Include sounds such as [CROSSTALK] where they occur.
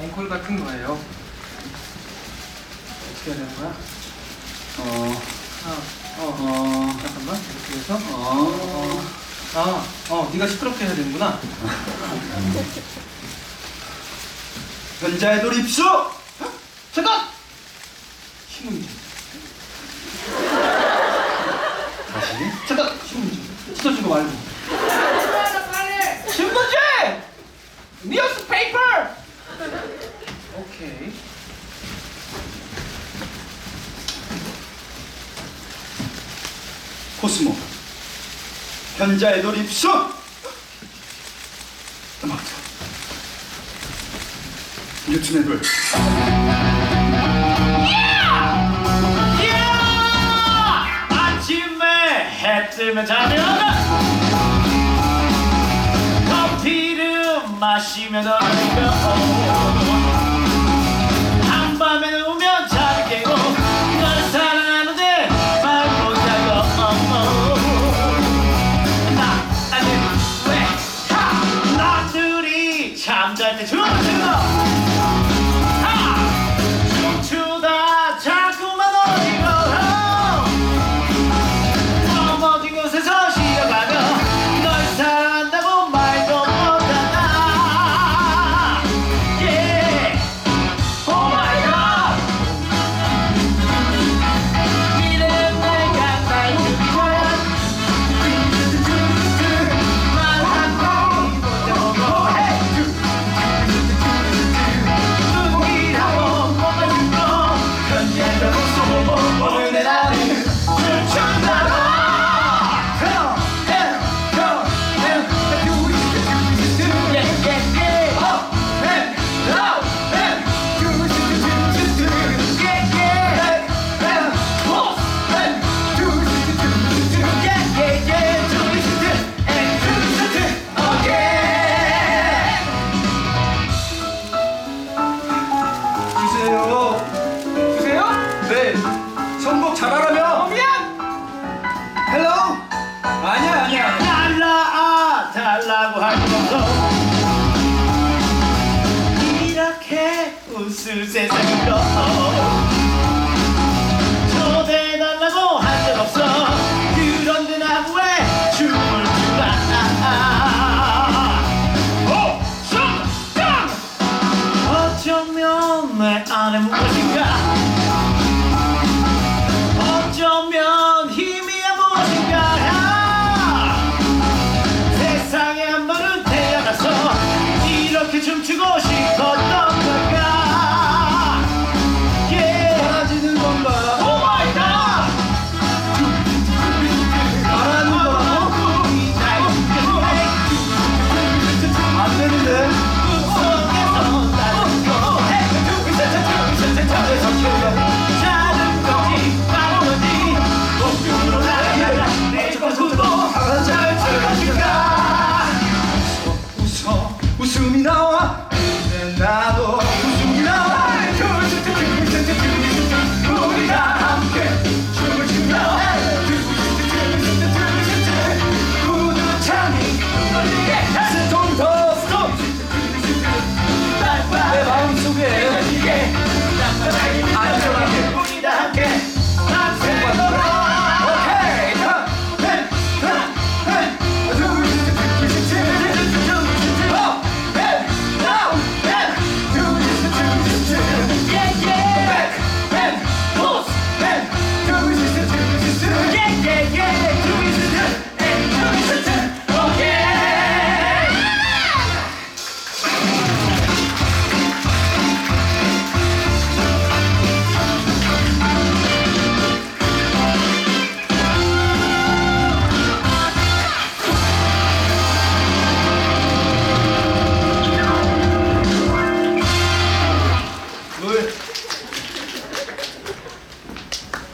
앵콜 같은 거예요. 어떻게 해야 되는 거야? 어, 아, 어, 어, 잠깐만 이렇게 해서 어. 아, 어, 네가 시끄럽게 해야 되는구나. [LAUGHS] 현자의 돌입수! 잠깐! 신문지. 다시. 잠깐! 신문지. 찢어진 거 말고. 신문지! 뉴스페이퍼! 오케이. 코스모. 현자의 돌입수! 음악. 뉴튼의 돌. 아침에 해 뜨면 자면 커피를 놀고 한 것도 이렇게 웃을 세상이고 초대해달라고 한 적 없어 그런데 난왜 춤을 추나 오! 춤! 어쩌면 내 안에 무엇인가 罪なは胸など